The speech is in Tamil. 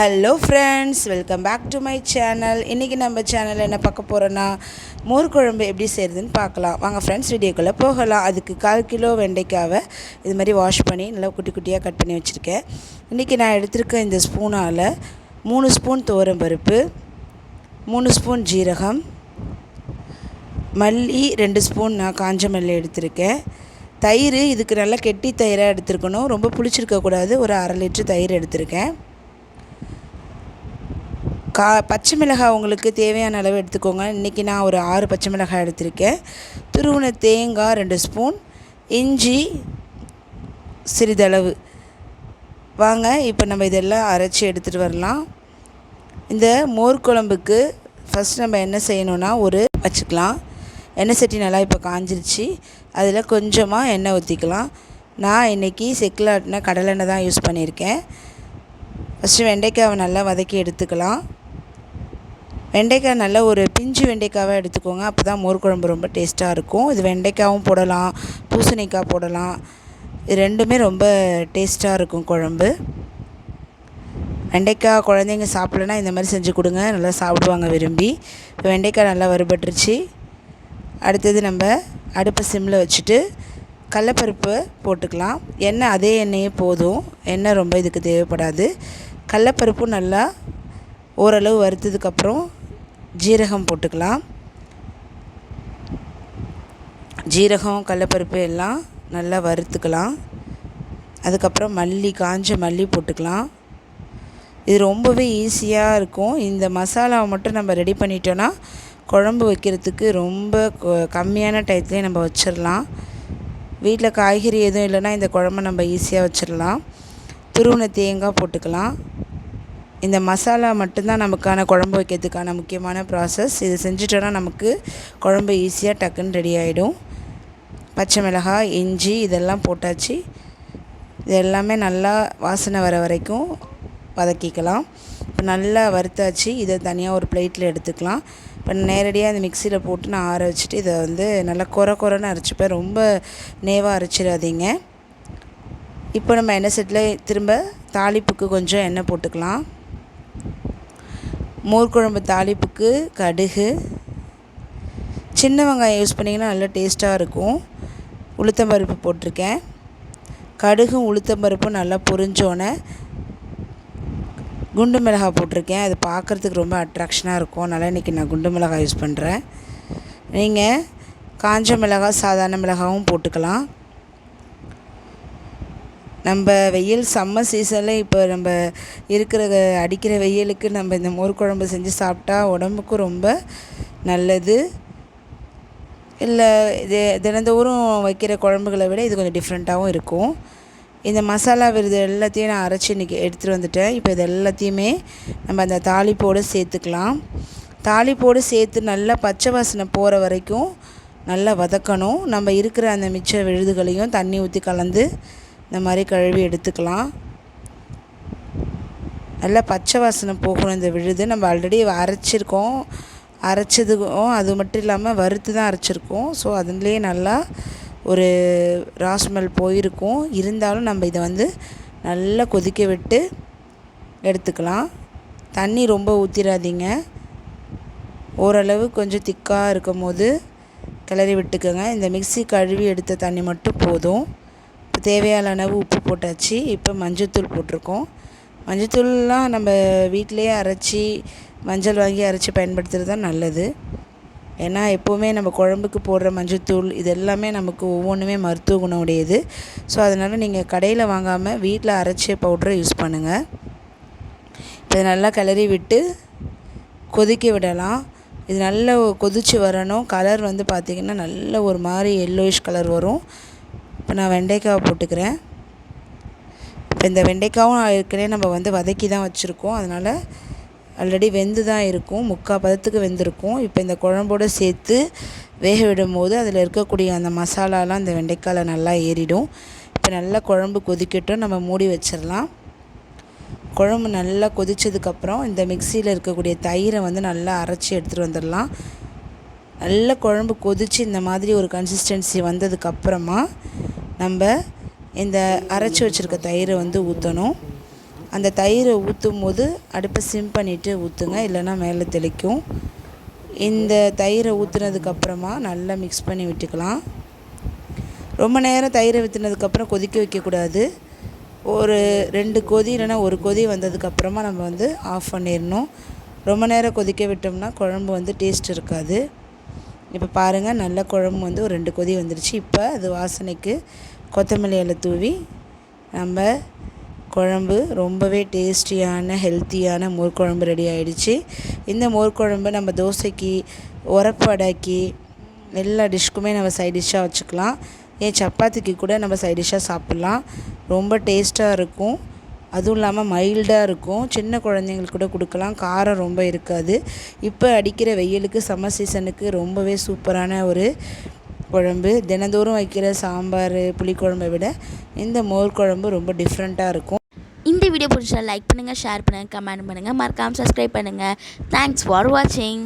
Hello friends welcome back to my channel இன்றைக்கி நம்ம சேனலில் என்ன பார்க்க போகிறோன்னா மோர் குழம்பு எப்படி செய்கிறதுன்னு பார்க்கலாம். வாங்க ஃப்ரெண்ட்ஸ் வீடியோக்குள்ளே போகலாம். அதுக்கு கால் கிலோ வெண்டைக்காவை இது மாதிரி வாஷ் பண்ணி நல்லா குட்டி குட்டியாக கட் பண்ணி வச்சுருக்கேன். இன்றைக்கி நான் எடுத்திருக்க இந்த ஸ்பூனால் மூணு ஸ்பூன் பருப்பு மூணு ஸ்பூன் ஜீரகம் மல்லி ரெண்டு ஸ்பூன் நான் காஞ்ச மல்லி எடுத்திருக்கேன். தயிர் இதுக்கு நல்லா கெட்டி தயிராக எடுத்துருக்கணும். ரொம்ப புளிச்சிருக்கக்கூடாது. ஒரு அரை லிட்ரு தயிர் எடுத்திருக்கேன். கா பச்சை மிளகாய் உங்களுக்கு தேவையான அளவு எடுத்துக்கோங்க. இன்றைக்கி நான் ஒரு ஆறு பச்சை மிளகாய் எடுத்திருக்கேன். துருவின தேங்காய் ரெண்டு ஸ்பூன். இஞ்சி சிறிதளவு. வாங்க இப்போ நம்ம இதெல்லாம் அரைச்சி எடுத்துகிட்டு வரலாம். இந்த மோர் குழம்புக்கு ஃபஸ்ட் நம்ம என்ன செய்யணுன்னா ஒரு வச்சுக்கலாம். எண்ணெய் சட்டி நல்லா இப்போ காஞ்சிருச்சு. அதில் கொஞ்சமாக எண்ணெய் ஊற்றிக்கலாம் நான் இன்றைக்கி செக்கில் ஆட்டின கடலெண்ணெய் தான் யூஸ் பண்ணியிருக்கேன். ஃபஸ்ட்டு வெண்டைக்காவை நல்லா வதக்கி எடுத்துக்கலாம். வெண்டைக்காய் நல்ல ஒரு பிஞ்சு வெண்டைக்காவாக எடுத்துக்கோங்க. அப்போ தான் மோர் குழம்பு ரொம்ப டேஸ்ட்டாக இருக்கும். இது வெண்டைக்காவும் போடலாம் பூசணிக்காய் போடலாம். இது ரெண்டுமே ரொம்ப டேஸ்ட்டாக இருக்கும் குழம்பு. வெண்டைக்காய் குழந்தைங்க சாப்பிட்லன்னா இந்த மாதிரி செஞ்சு கொடுங்க. நல்லா சாப்பிடுவாங்க விரும்பி. இப்போ வெண்டைக்காய் நல்லா வறுபட்டுருச்சு. அடுத்தது நம்ம அடுப்பை சிம்மில் வச்சுட்டு கடலப்பருப்பு போட்டுக்கலாம். எண்ணெய் அதே எண்ணெயே போதும். எண்ணெய் ரொம்ப இதுக்கு தேவைப்படாது. கடலப்பருப்பும் நல்லா ஓரளவு வறுத்ததுக்கப்புறம் ஜீரகம் போட்டுக்கலாம். ஜீரகம் கடலப்பருப்பு எல்லாம் நல்லா வறுத்துக்கலாம். அதுக்கப்புறம் மல்லி காஞ்ச மல்லி போட்டுக்கலாம். இது ரொம்பவே ஈஸியாக இருக்கும். இந்த மசாலாவை மட்டும் நம்ம ரெடி பண்ணிட்டோன்னா குழம்பு வைக்கிறதுக்கு ரொம்ப கம்மியான டயத்துலேயே நம்ம வச்சிடலாம் வீட்டில் காய்கறி எதுவும் இல்லைன்னா இந்த குழம்ப நம்ம ஈஸியாக வச்சிடலாம் துருவின தேங்காய் போட்டுக்கலாம். இந்த மசாலா மட்டும்தான் நமக்கான குழம்பு வைக்கிறதுக்கான முக்கியமான ப்ராசஸ் இது செஞ்சிட்டோன்னா நமக்கு குழம்பு ஈஸியாக டக்குன்னு ரெடி ஆகிடும் பச்சை மிளகாய் இஞ்சி இதெல்லாம் போட்டாச்சு. இது எல்லாமே நல்லா வாசனை வர வரைக்கும் வதக்கிக்கலாம். இப்போ நல்லா வறுத்தாச்சு. இதை தனியாக ஒரு பிளேட்டில் எடுத்துக்கலாம். இப்போ நேரடியாக இந்த மிக்சியில் போட்டு நான் ஆற வச்சுட்டு இதை வந்து நல்லா குறை குறைன்னு அரைச்சிப்பேன். ரொம்ப நேவாக அரைச்சிடாதீங்க. இப்போ நம்ம எண்ணெய் செட்டில் திரும்ப தாளிப்புக்கு கொஞ்சம் எண்ணெய் போட்டுக்கலாம். மோர்குழம்பு தாளிப்புக்கு கடுகு. சின்ன வெங்காயம் யூஸ் பண்ணிங்கன்னா நல்லா டேஸ்ட்டாக இருக்கும். உளுத்தம்பருப்பு போட்டிருக்கேன். கடுகும் உளுத்தம்பருப்பும் நல்லா பொரிஞ்சோன்னே குண்டு மிளகாய் போட்டிருக்கேன். அது பார்க்குறதுக்கு ரொம்ப அட்ராக்ஷனாக இருக்கும். அதனால் இன்றைக்கி நான் குண்டு மிளகாய் யூஸ் பண்ணுறேன் நீங்கள் காஞ்ச மிளகாய் சாதாரண மிளகாவும் போட்டுக்கலாம். நம்ம வெயில் சம்மர் சீசனில் இப்போ நம்ம இருக்கிற அடிக்கிற வெயிலுக்கு நம்ம இந்த மோர் குழம்பு செஞ்சு சாப்பிட்டா உடம்புக்கும் ரொம்ப நல்லது. இல்லை இது தினந்தோறும் வைக்கிற குழம்புகளை விட இது கொஞ்சம் டிஃப்ரெண்ட்டாகவும் இருக்கும். இந்த மசாலா விருது எல்லாத்தையும் நான் அரைச்சி இன்றைக்கி எடுத்துகிட்டு வந்துட்டேன். இப்போ இது எல்லாத்தையுமே நம்ம அந்த தாளிப்போடு சேர்த்துக்கலாம். தாளிப்போடு சேர்த்து நல்லா பச்சை வாசனை போகிற வரைக்கும் நல்லா வதக்கணும். நம்ம இருக்கிற அந்த மிச்ச விழுதுகளையும் தண்ணி ஊற்றி கலந்து இந்த மாதிரி கழுவி எடுத்துக்கலாம். நல்லா பச்சை வாசனை போகணும் இந்த விழுது. நம்ம ஆல்ரெடி அரைச்சிருக்கோம். அரைச்சதுக்கும் அது மட்டும் இல்லாமல் வறுத்து தான் அரைச்சிருக்கோம். ஸோ அதுலேயே நல்லா ஒரு ராஸ்மெல் போயிருக்கும். இருந்தாலும் நம்ம இதை வந்து நல்லா கொதிக்க விட்டு எடுத்துக்கலாம். தண்ணி ரொம்ப ஊற்றிடாதீங்க ஓரளவு கொஞ்சம் திக்காக இருக்கும் போது கிளறி விட்டுக்கோங்க. இந்த மிக்சி கழுவி எடுத்த தண்ணி மட்டும் போதும். தேவையான அளவு உப்பு போட்டாச்சு. இப்போ மஞ்சத்தூள் போட்டிருக்கோம். மஞ்சத்தூள்லாம் நம்ம வீட்டிலையே அரைச்சி மஞ்சள் வாங்கி அரைச்சி பயன்படுத்துகிறது தான் நல்லது. ஏன்னா எப்போவுமே நம்ம குழம்புக்கு போடுற மஞ்சத்தூள் இது எல்லாமே நமக்கு ஒவ்வொன்றுமே மருத்துவ குணம் உடையது ஸோ அதனால் நீங்கள் கடையில் வாங்காமல் வீட்டில் அரைச்ச பவுட்ரை யூஸ் பண்ணுங்கள் இதை நல்லா கிளறி விட்டு கொதிக்க விடலாம். இது நல்லா கொதித்து வரணும். கலர் வந்து பார்த்திங்கன்னா நல்ல ஒரு மாதிரி எல்லோயிஷ் கலர் வரும். இப்போ நான் வெண்டைக்காவை போட்டுக்கிறேன். இப்போ இந்த வெண்டைக்காவும் ஏற்கனவே நம்ம வந்து வதக்கி தான் வச்சுருக்கோம். அதனால் ஆல்ரெடி வெந்து தான் இருக்கும். முக்கால் பதத்துக்கு வெந்திருக்கும். இப்போ இந்த குழம்போடு சேர்த்து வேக விடும்போது அதில் இருக்கக்கூடிய அந்த மசாலாலாம் இந்த வெண்டைக்காயில் நல்லா ஏறிடும். இப்போ நல்லா குழம்பு கொதிக்கட்டும். நம்ம மூடி வச்சிடலாம். குழம்பு நல்லா கொதித்ததுக்கப்புறம் இந்த மிக்சியில் இருக்கக்கூடிய தயிரை வந்து நல்லா அரைச்சி எடுத்துகிட்டு வந்துடலாம். நல்ல குழம்பு கொதித்து இந்த மாதிரி ஒரு கன்சிஸ்டன்சி வந்ததுக்கப்புறமா நம்ம இந்த அரைச்சி வச்சுருக்க தயிரை வந்து ஊற்றணும் அந்த தயிரை ஊற்றும் போது அடுப்பை சிம் பண்ணிவிட்டு ஊற்றுங்க இல்லைன்னா மேலே தெளிக்கும். இந்த தயிரை ஊற்றுனதுக்கப்புறமா நல்லா மிக்ஸ் பண்ணி விட்டுக்கலாம். ரொம்ப நேரம் தயிரை ஊற்றுனதுக்கப்புறம் கொதிக்க வைக்கக்கூடாது. ஒரு ரெண்டு கொதி இல்லைன்னா ஒரு கொதி வந்ததுக்கப்புறமா நம்ம வந்து ஆஃப் பண்ணிடணும். ரொம்ப நேரம் கொதிக்க விட்டோம்னா குழம்பு வந்து டேஸ்ட் இருக்காது. இப்போ பாருங்கள் நல்ல குழம்பு வந்து ஒரு ரெண்டு கொதி வந்துருச்சு. இப்போ அது வாசனைக்கு கொத்தமல்லி இலை தூவி நம்ம குழம்பு ரொம்பவே டேஸ்டியான ஹெல்த்தியான மோர் குழம்பு ரெடி ஆகிடுச்சு இந்த மோர் குழம்பு நம்ம தோசைக்கு உரப்பு வடைக்கு எல்லா டிஷ்க்குமே நம்ம சைட் டிஷ்ஷாக வச்சுக்கலாம். ஏன் சப்பாத்திக்கு கூட நம்ம சைட் டிஷ்ஷாக சாப்பிட்லாம். ரொம்ப டேஸ்ட்டாக இருக்கும். அதுவும் இல்லாமல் மைல்டாக இருக்கும். சின்ன குழந்தைங்களுக்கு கூட கொடுக்கலாம். காரம் ரொம்ப இருக்காது. இப்போ அடிக்கிற வெயிலுக்கு சம்மர் சீசனுக்கு ரொம்பவே சூப்பரான ஒரு குழம்பு. தினந்தோறும் வைக்கிற சாம்பார் புளிக்குழம்பை விட இந்த மோர் குழம்பு ரொம்ப டிஃப்ரெண்ட்டாக இருக்கும். இந்த வீடியோ பிடிச்சா லைக் பண்ணுங்கள் ஷேர் பண்ணுங்கள் கமெண்ட் பண்ணுங்கள் மறக்காமல் சப்ஸ்கிரைப் பண்ணுங்கள் தேங்க்ஸ் ஃபார் வாட்சிங்